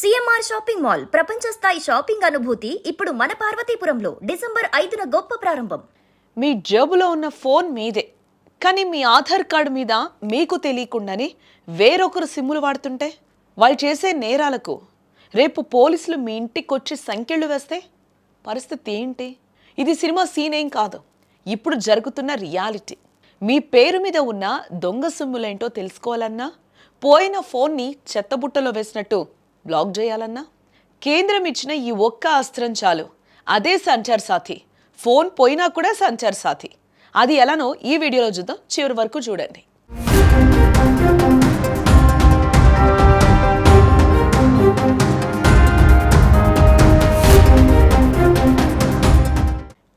CMR shopping mall ప్రపంచ స్థాయి shopping అనుభూతి ఇప్పుడు మన పార్వతీపురంలో డిసెంబర్ ఐదున గొప్ప ప్రారంభం. మీ జేబులో ఉన్న ఫోన్ మీదే. కానీ మీ ఆధార్ కార్డు మీద మీకు తెలియకుండానే వేరొకరు సిమ్ములు వాడుతుంటే వాళ్ళు చేసే నేరాలకు రేపు పోలీసులు మీ ఇంటికి వచ్చి సంఖ్యలు వేస్తే పరిస్థితి ఏంటి? ఇది సినిమా సీన్ ఏం కాదు. ఇప్పుడు జరుగుతున్న రియాలిటీ. మీ పేరు మీద ఉన్న దొంగ సిమ్ములేంటో తెలుసుకోవాలన్నా పోయిన ఫోన్ని చెత్తబుట్టలో వేసినట్టు బ్లాక్ చేయాలన్నా? కేంద్రం ఇచ్చిన ఈ ఒక్క అస్త్రం చాలు. అదే సంచార్ సాథి. ఫోన్ పోయినా కూడా సంచార్ సాథి. అది ఎలానో ఈ వీడియోలో చూద్దాం. చివరి వరకు చూడండి.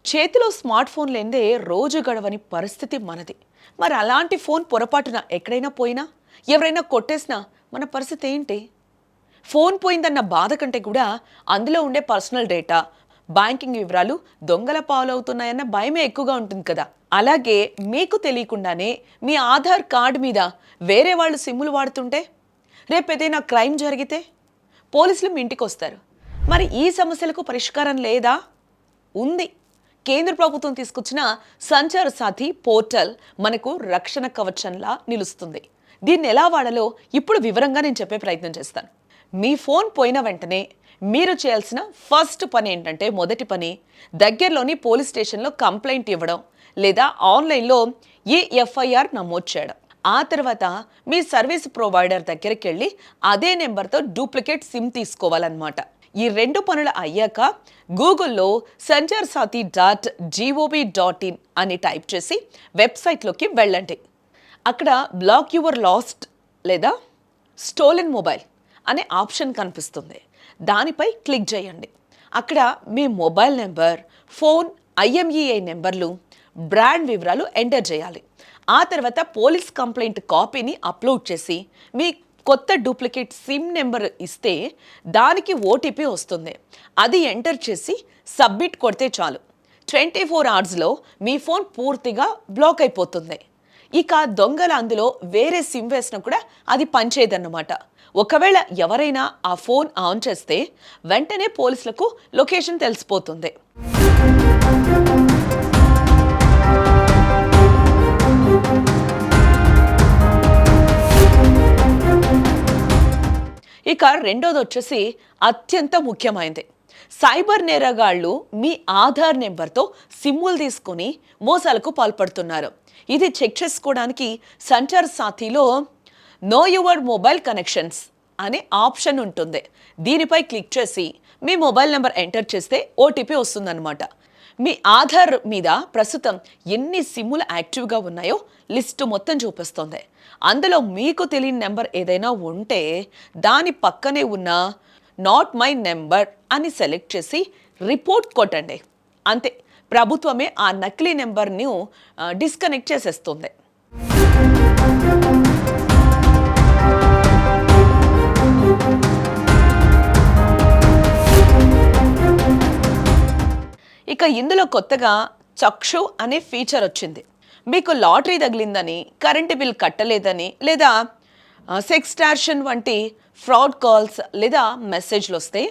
చేతిలో స్మార్ట్ ఫోన్ లేదే రోజు గడవని పరిస్థితి మనది. మరి అలాంటి ఫోన్ పొరపాటున ఎక్కడైనా పోయినా ఎవరైనా కొట్టేసినా మన పరిస్థితి ఏంటి? ఫోన్ పోయిందన్న బాధ కంటే కూడా అందులో ఉండే పర్సనల్ డేటా బ్యాంకింగ్ వివరాలు దొంగల పాలవుతున్నాయన్న భయమే ఎక్కువగా ఉంటుంది కదా. అలాగే మీకు తెలియకుండానే మీ ఆధార్ కార్డు మీద వేరే వాళ్ళు సిమ్ములు వాడుతుంటే రేపు ఏదైనా క్రైమ్ జరిగితే పోలీసులు మీ ఇంటికి వస్తారు. మరి ఈ సమస్యలకు పరిష్కారం లేదా? ఉంది. కేంద్ర ప్రభుత్వం తీసుకొచ్చిన సంచార సాథి పోర్టల్ మనకు రక్షణ కవచంలా నిలుస్తుంది. దీన్ని ఎలా వాడాలో ఇప్పుడు వివరంగా నేను చెప్పే ప్రయత్నం చేస్తాను. మీ ఫోన్ పోయిన వెంటనే మీరు చేయాల్సిన ఫస్ట్ పని ఏంటంటే మొదటి పని దగ్గరలోని పోలీస్ స్టేషన్లో కంప్లైంట్ ఇవ్వడం లేదా ఆన్లైన్లో ఈ ఎఫ్ఐఆర్ నమోదు చేయడం. ఆ తర్వాత మీ సర్వీస్ ప్రొవైడర్ దగ్గరికి వెళ్ళి అదే నెంబర్తో డూప్లికేట్ సిమ్ తీసుకోవాలన్నమాట. ఈ రెండు పనులు అయ్యాక గూగుల్లో Sanchar Saathi dot G O V dot type చేసి వెబ్సైట్లోకి వెళ్ళండి. అక్కడ బ్లాక్ యువర్ లాస్ట్ లేదా స్టోలెన్ మొబైల్ అనే ఆప్షన్ కనిపిస్తుంది. దానిపై క్లిక్ చేయండి. అక్కడ మీ మొబైల్ నెంబర్ ఫోన్ ఐఎంఈఐ నెంబర్లు బ్రాండ్ వివరాలు ఎంటర్ చేయాలి. ఆ తర్వాత పోలీస్ కంప్లైంట్ కాపీని అప్లోడ్ చేసి మీ కొత్త డూప్లికేట్ సిమ్ నెంబర్ ఇస్తే దానికి ఓటీపీ వస్తుంది. అది ఎంటర్ చేసి సబ్మిట్ కొడితే చాలు. ట్వంటీ ఫోర్ అవర్స్లో మీ ఫోన్ పూర్తిగా బ్లాక్ అయిపోతుంది. ఇక దొంగల అందులో వేరే సిమ్ వేసినా కూడా అది పనిచేయదన్నమాట. ఒకవేళ ఎవరైనా ఆ ఫోన్ ఆన్ చేస్తే వెంటనే పోలీసులకు లొకేషన్ తెలిసిపోతుంది. ఇక రెండోది వచ్చేసి అత్యంత ముఖ్యమైనది సైబర్ నేరగాళ్ళు మీ ఆధార్ నెంబర్తో సిమ్ములు తీసుకొని మోసాలకు పాల్పడుతున్నారు. ఇది చెక్ చేసుకోవడానికి సంచార్ సాథీలో నో యువర్ మొబైల్ కనెక్షన్స్ అనే ఆప్షన్ ఉంటుంది. దీనిపై క్లిక్ చేసి మీ మొబైల్ నెంబర్ ఎంటర్ చేస్తే ఓటీపీ వస్తుందన్నమాట. మీ ఆధార్ మీద ప్రస్తుతం ఎన్ని సిమ్ములు యాక్టివ్గా ఉన్నాయో లిస్టు మొత్తం చూపిస్తుంది. అందులో మీకు తెలియని నెంబర్ ఏదైనా ఉంటే దాని పక్కనే ఉన్న నాట్ మై నెంబర్ అని సెలెక్ట్ చేసి రిపోర్ట్ కొట్టండి. అంతే. ప్రభుత్వమే ఆ నకిలీ నెంబర్ని డిస్కనెక్ట్ చేసేస్తుంది. ఇక ఇందులో కొత్తగా చక్షు అనే ఫీచర్ వచ్చింది. మీకు లాటరీ తగిలిందని కరెంటు బిల్ కట్టలేదని లేదా సెక్స్టార్షన్ వంటి ఫ్రాడ్ కాల్స్ లేదా మెసేజ్లు వస్తే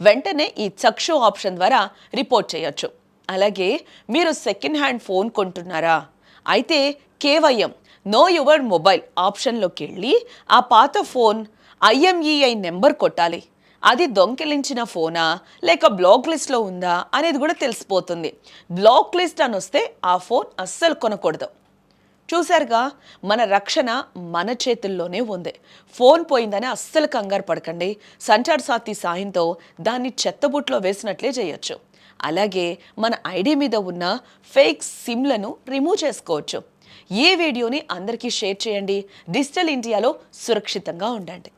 వెంటనే ఈ చక్షు ఆప్షన్ ద్వారా రిపోర్ట్ చేయొచ్చు. అలాగే మీరు సెకండ్ హ్యాండ్ ఫోన్ కొంటున్నారా? అయితే కేవైఎం నో యువర్ మొబైల్ ఆప్షన్లోకి వెళ్ళి ఆ పాత ఫోన్ ఐఎంఈఐ నెంబర్ కొట్టాలి. అది దొంకిలించిన ఫోనా లేక బ్లాక్ లిస్ట్లో ఉందా అనేది కూడా తెలిసిపోతుంది. బ్లాక్ లిస్ట్ అని వస్తే ఆ ఫోన్ అస్సలు కొనకూడదు. చూశారుగా మన రక్షణ మన చేతుల్లోనే ఉంది. ఫోన్ పోయిందని అస్సలు కంగారు పడకండి. సంచార్ సాతి సాయంతో దాన్ని చెత్తబుట్లో వేసినట్లే చేయొచ్చు. అలాగే మన ఐడి మీద ఉన్న ఫేక్ సిమ్లను రిమూవ్ చేసుకోవచ్చు. ఈ వీడియోని అందరికీ షేర్ చేయండి. డిజిటల్ ఇండియాలో సురక్షితంగా ఉండండి.